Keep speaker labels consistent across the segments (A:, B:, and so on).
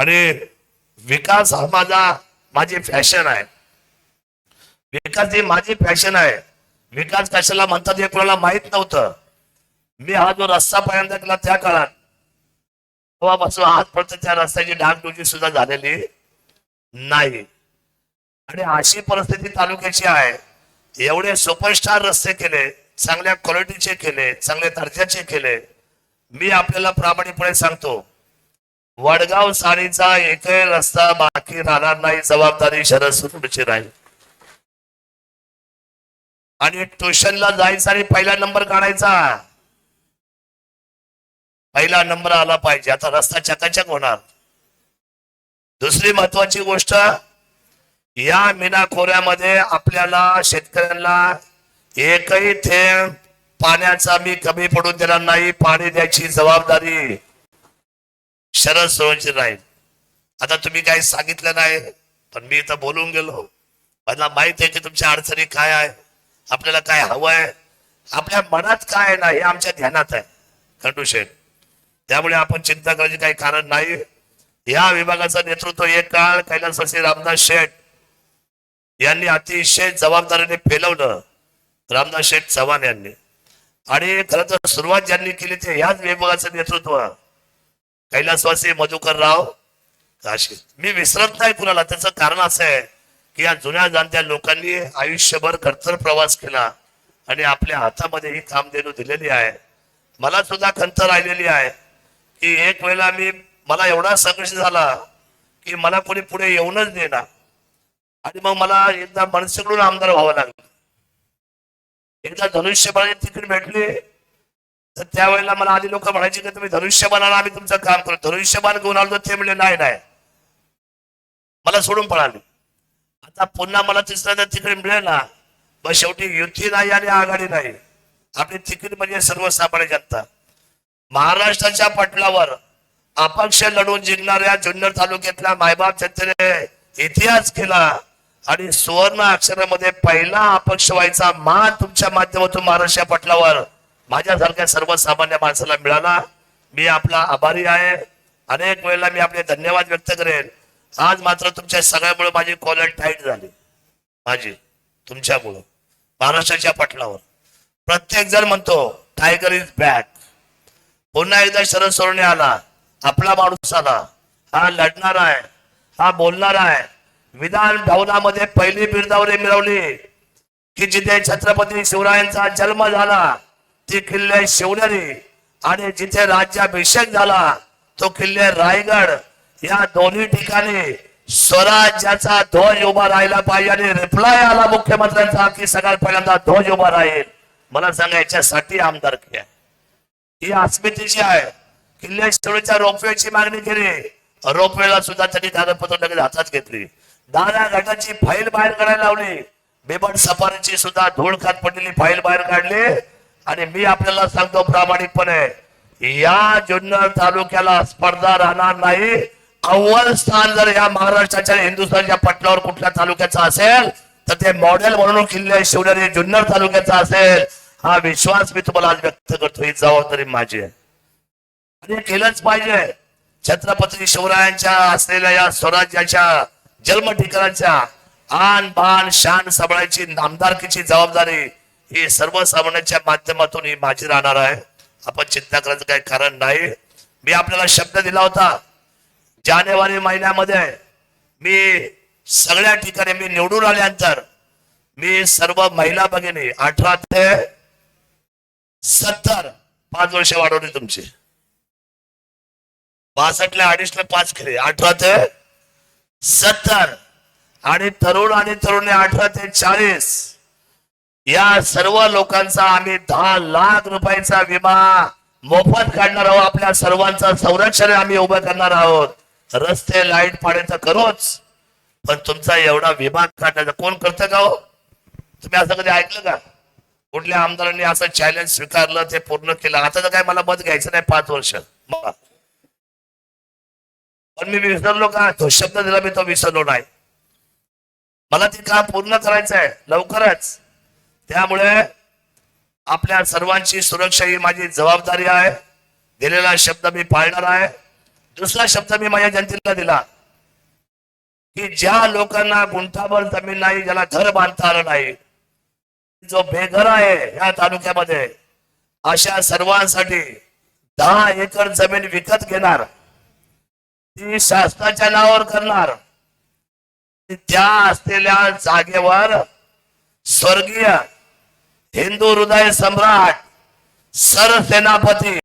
A: आणि विकास हा माझा माझी फॅशन आहे. विकास ही माझी फॅशन आहे. विकास कशाला म्हणतात हे कोणाला माहीत नव्हतं. मी हा जो रस्ता पहिल्यांदा केला त्या काळात तेव्हापासून आजपर्यंत त्या रस्त्याची डागडुजी सुद्धा झालेली नाही. आणि अशी परिस्थिती तालुक्याची आहे. एवढे सुपरस्टार रस्ते केले चांगल्या क्वालिटीचे केले चांगल्या दर्जाचे केले. मी आपल्याला प्रामाणिकपणे सांगतो वडगाव साडीचा एकही रस्ता बाकी राहणार नाही जबाबदारी शरद सुरूची राहील. आणि ट्युशनला जायचा आणि पहिला नंबर काढायचा. पहिला नंबर आला पाहिजे. आता रस्ता चकाचक होणार. दुसरी महत्वाची गोष्ट या मीना खोऱ्यामध्ये आपल्याला शेतकऱ्यांना एकही थेंब पाण्याचा मी कमी पडून देणार नाही पाणी द्यायची जबाबदारी. शरद सोळंची राहील. आता तुम्ही काही सांगितलं नाही पण मी इथं बोलून गेलो. मला माहीत आहे की तुमच्या अडचणी काय आहे आपल्याला काय हवं आहे आपल्या मनात काय आहे ना हे आमच्या ध्यानात आहे. खंडू शेठ त्यामुळे आपण चिंता करायची काही कारण नाही. या विभागाचं नेतृत्व एक काळ कैलासवासी रामदास शेठ यांनी अतिशय जबाबदारीने पेलवलं रामदास शेठ चव्हाण यांनी. आणि खरं तर सुरुवात ज्यांनी केली ते ह्याच विभागाचं नेतृत्व. कैलासवासी मधुकर राव काशी. मी विसरत नाही कुणाला. त्याचं कारण असं आहे की या जुन्या जाणत्या लोकांनी आयुष्यभर खडतर प्रवास केला आणि आपल्या हातामध्ये ही कामधेनू दिलेली आहे. मला सुद्धा खंत राहिलेली आहे की एक वेळेला मी मला एवढा संघर्ष झाला की मला कोणी पुढे येऊनच देणार आणि मग मला एकदा मनसेकडून आमदार व्हावं लागलं. एकदा धनुष्यबाणाची तिकीट भेटली तर त्यावेळेला मला आधी लोक म्हणायचे की तुम्ही धनुष्यबाणाला आम्ही तुमचं काम करू धनुष्यबाण घेऊन आलो ते म्हणले नाही नाही. मला सोडून पळाले. आता पुन्हा मला तिसऱ्यांदा तिकीट मिळेल ना मग शेवटी युती नाही आणि आघाडी नाही. आपली तिकीट म्हणजे सर्वसामान्य जनता. महाराष्ट्राच्या पटलावर अपक्ष लढून जिंकणाऱ्या जुन्नर तालुक्यातल्या मायबाप जनतेने इतिहास केला आणि सुवर्ण अक्षरामध्ये पहिला अपक्ष व्हायचा मान तुमच्या माध्यमातून महाराष्ट्र पटलावर. माझ्यासारख्या सर्वसामान्य माणसाला मिळाला. मी आपला आभारी आहे. अनेक वेळेला मी आपले धन्यवाद व्यक्त करेन. आज मात्र तुमच्या सगळ्यामुळे माझी कॉलर टाईट झाली. माझी तुमच्यामुळं. महाराष्ट्राच्या पटलावर. प्रत्येक जण म्हणतो टायगर इज बॅक पुन्हा एकदा शरद सोरणे आला. आपला माणूस आला. हा लढणार आहे. हा बोलणार आहे. विधान भवनामध्ये पहिली बिरदावरी मिळवली. की जिथे छत्रपती शिवरायांचा जन्म झाला ते किल्ले शिवनेरी आणि जिथे राज्याभिषेक झाला तो किल्ले रायगड. या दोन्ही ठिकाणी स्वराज्याचा ध्वज उभा राहिला पाहिजे आणि रिप्लाय आला मुख्यमंत्र्यांचा की सगळ्यात पहिल्यांदा ध्वज उभा राहील. मला सांगा याच्यासाठी आमदार आहे. ही अस्मितेची आहे किल्ले शिवडीच्या रोपवेची मागणी केली. रोपवेला सुद्धा त्यांनी कागदपत्र लगेच हातात घेतली. दादा गटाची फाईल बाहेर काढायला लावली. बेबट सफारीची सुद्धा धूळ खात पडलेली फाईल बाहेर काढली. आणि मी आपल्याला सांगतो प्रामाणिकपणे या जुन्नर तालुक्याला स्पर्धा राहणार नाही. अव्वल स्थान जर या महाराष्ट्राच्या हिंदुस्थानच्या पटलावर कुठल्या तालुक्याचा असेल तर ते मॉडेल म्हणून किल्ले शिवनेरी जुन्नर तालुक्याचा असेल हा विश्वास मी तुम्हाला आज व्यक्त करतो. ही जबाबदारी माझी आहे. आणि केलंच पाहिजे. छत्रपती शिवरायांच्या असलेल्या या स्वराज्याच्या जन्म ठिकाणाच्या आन बाण शान सांभाळायची नामदारकीची जबाबदारी ही सर्वसामान्यांच्या माध्यमातून ही माझी राहणार आहे. आपण चिंता करायचं काही कारण नाही. मी आपल्याला शब्द दिला होता. जानेवारी महिन्यामध्ये मी सगळ्या ठिकाणी मी निवडून आल्यानंतर मी सर्व महिला भगिनी अठरा ते सत्तर पाच वर्ष वाढवली तुमची. बासष्टला अडीचला पाच केले. अठरा ते सत्तर आणि तरुण आणि तरुणी अठरा ते चाळीस. या सर्व लोकांचा आम्ही दहा लाख रुपयाचा विमा मोफत काढणार आहोत. आपल्या सर्वांचं संरक्षण आम्ही उभं करणार आहोत. रस्ते लाइट पाणी तर करूच. पण तुमचा एवढा विमा काढण्याचा कोण करतं का हो? तुम्ही असं कधी ऐकलं का? कुठल्या आमदारांनी असं चॅलेंज स्वीकारलं ते पूर्ण केलं? आता तर काय मला मत घ्यायचं नाही पाच वर्ष. पण मी विसरलो का? तो शब्द दिला मी तो विसरलो नाही. मला ते काम पूर्ण करायचं आहे लवकरच. त्यामुळे आपल्या सर्वांची सुरक्षा ही माझी जबाबदारी आहे. दिलेला शब्द मी पाळणार आहे. दुसरा शब्द मी माझ्या जनतेला दिला. की ज्या लोकांना गुंठाभर जमीन नाही ज्याला घर बांधता आलं नाही जो बेघर आहे या तालुक्यामध्ये अशा सर्वांसाठी दहा एकर जमीन विकत घेणार ती शासनाच्या नावावर करणार त्या असलेल्या जागेवर स्वर्गीय हिंदू हृदय सम्राट सरसेनापती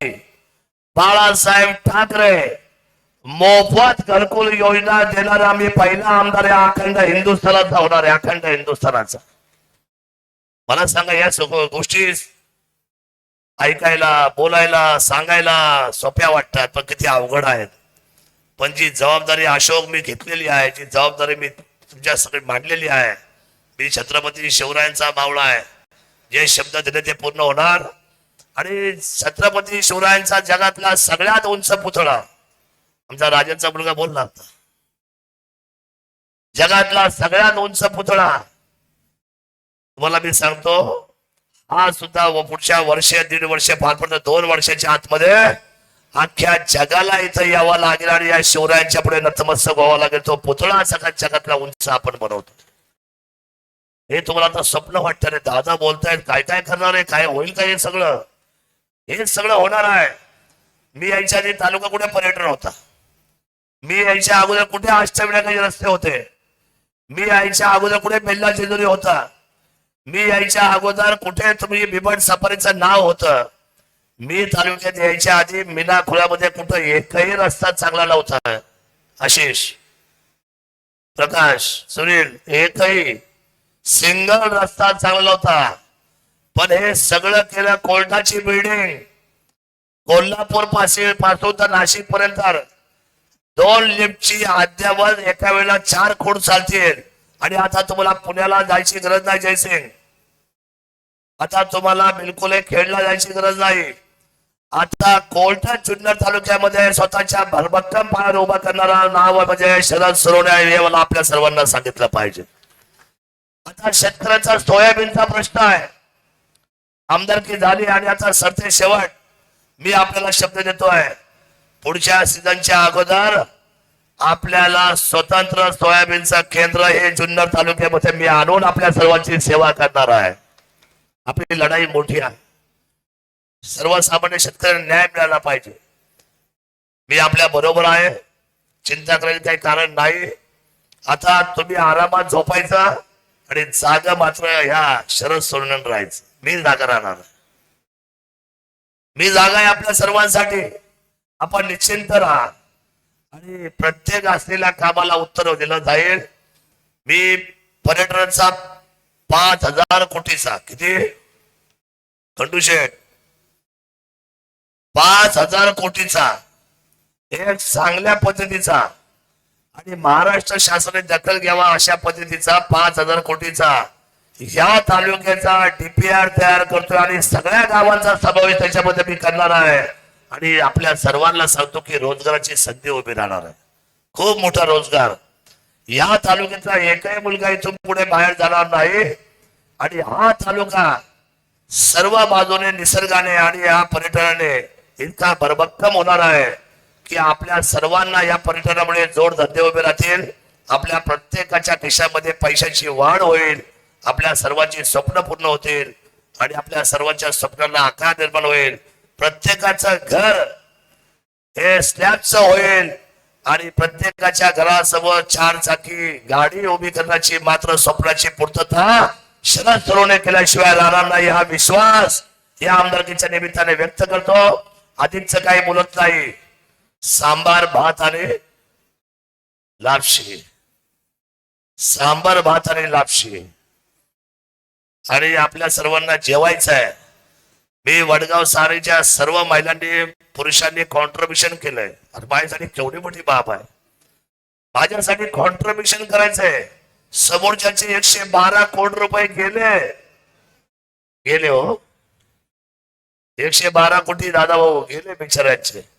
A: बाळासाहेब ठाकरे मोफत घरकुल योजना देणारा आम्ही पहिला आमदार या अखंड हिंदुस्थानाचा होणार आहे अखंड हिंदुस्थानाचा. मला सांगा या सगळ्या गोष्टी ऐकायला बोलायला सांगायला सोप्या वाटतात पण किती अवघड आहेत. पण जी जबाबदारी अशोक मी घेतलेली आहे जी जबाबदारी मी तुमच्या सगळी मांडलेली आहे मी छत्रपती शिवरायांचा मावळा आहे जे शब्द दिले ते पूर्ण होणार. आणि छत्रपती शिवरायांचा जगातला सगळ्यात उंच पुतळा आमचा राजांचा मुलगा बोलला. होता जगातला सगळ्यात उंच पुतळा. तुम्हाला मी सांगतो हा सुद्धा पुढच्या वर्ष दीड वर्ष पार पडतं दोन वर्षाच्या आतमध्ये अख्ख्या जगाला इथं यावं लागेल आणि या शिवरायांच्या पुढे नतमस्तक व्हावं लागेल. तो पुतळा सगळ्यात जगातला उंच आपण बनवतो. हे तुम्हाला आता स्वप्न वाटतं रे. दादा बोलतायत काय काय करणार आहे? काय होईल काय हे सगळं? हे सगळं होणार आहे. मी यायच्या आधी तालुका कुठे पर्यटन होता? मी यायच्या अगोदर कुठे अष्टविनायकाचे रस्ते होते? मी यायच्या अगोदर कुठे बेल्ला जेजुरी होता? मी यायच्या अगोदर कुठे तुम्ही बिबट सफारीचं नाव होतं? मी तालुक्यात यायच्या आधी मीना खुळामध्ये कुठं एकही रस्ता चांगला नव्हता. आशिष प्रकाश सुनील एकही सिंगल रस्ता चांगला होता. पण हे सगळं केलं कोर्टाची बिल्डिंग कोल्हापूर पासे पासून तर नाशिक पर्यंत. दोन लिफ्टची अद्यावत एका वेळेला चार खोड चालतील. आणि आता तुम्हाला पुण्याला जायची गरज नाही जयसिंग आता तुम्हाला बिलकुल खेळला जायची गरज नाही. आता कोलठा जुन्नर तालुक्यामध्ये स्वतःच्या भरभक्कम पायावर उभा करणारा नाव म्हणजे शरद सरोने हे मला आपल्या सर्वांना सांगितलं पाहिजे. आता शेतकऱ्याचा सोयाबीनचा प्रश्न आहे. आमदारकी झाली आणि आता सरते शेवट. मी आपल्याला शब्द देतोय पुढच्या सीझनच्या अगोदर आपल्याला स्वतंत्र सोयाबीनचं केंद्र हे जुन्नर तालुक्यामध्ये मी आणून आपल्या सर्वांची सेवा करणार आहे. आपली लढाई मोठी आहे. सर्वसामान्य शेतकऱ्यांना न्याय मिळाला पाहिजे. मी आपल्या बरोबर आहे. चिंता करायची काही कारण नाही. आता तुम्ही आरामात झोपायचा. आणि जागा मात्र ह्या शरद सोडून राहायचं. मी जागा राहणार. मी जागा आहे आपल्या सर्वांसाठी. आपण निश्चिंत राहा. आणि प्रत्येक असलेल्या कामाला उत्तर दिलं जाईल. मी पर्यटनाचा पाच हजार कोटीचा किती? खंडू शेठ. पाच हजार कोटीचा. एक चांगल्या पद्धतीचा. आणि महाराष्ट्र शासनाने दखल घ्यावा अशा पद्धतीचा पाच हजार कोटीचा या तालुक्याचा डीपीआर तयार करतोय आणि सगळ्या गावांचा समावेश त्याच्यामध्ये मी करणार आहे. आणि आपल्या सर्वांना सांगतो की रोजगाराची संधी उभी राहणार आहे. खूप मोठा रोजगार. या तालुक्याचा एकही मुलगा इथून पुढे बाहेर जाणार नाही. आणि हा तालुका सर्व बाजूने निसर्गाने आणि या पर्यटनाने इतका भरभक्कम होणार आहे. की आपल्या सर्वांना या पर्यटनामुळे जोड धंदे उभे राहतील आपल्या प्रत्येकाच्या खिशामध्ये पैशाची वाढ होईल आपल्या सर्वांची स्वप्न पूर्ण होतील आणि आपल्या सर्वांच्या स्वप्नांना आकार निर्माण होईल. प्रत्येकाचं घर हे स्लॅबचं होईल आणि प्रत्येकाच्या घरासमोर चार चाकी गाडी उभी करण्याची मात्र स्वप्नाची पूर्तता शरद सरोने केल्याशिवाय राहणार नाही हा विश्वास या आमदारकीच्या निमित्ताने व्यक्त करतो. आधीच काही बोलत नाही. सांबार भात आणि लापशी. सांबार भात आणि लापशी. आणि आपल्या सर्वांना जेवायचं आहे. मी वडगाव सारीच्या सर्व महिलांनी पुरुषांनी कॉन्ट्रीब्युशन केलंय. आणि माझ्यासाठी केवढी मोठी बाब आहे. माझ्यासाठी कॉन्ट्रीब्युशन करायचंय. समोरच्याचे एकशे बारा कोटी रुपये गेले. गेले हो. एकशे बारा कोटी दादा भाऊ गेले बिचाऱ्यांचे.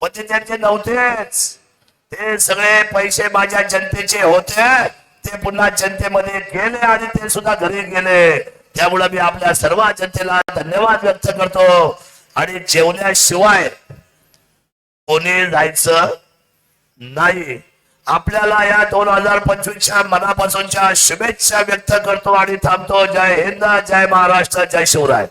A: पण ते त्यांचे नव्हतेच. ते सगळे पैसे माझ्या जनतेचे होते. ते पुन्हा जनतेमध्ये गेले आणि ते सुद्धा घरी गेले. त्यामुळे मी आपल्या सर्व जनतेला धन्यवाद व्यक्त करतो. आणि जेवल्याशिवाय कोणी जायचं नाही. आपल्याला या दोन हजार पंचवीसच्या मनापासूनच्या शुभेच्छा व्यक्त करतो आणि थांबतो. जय हिंद जय महाराष्ट्र जय शिवराय.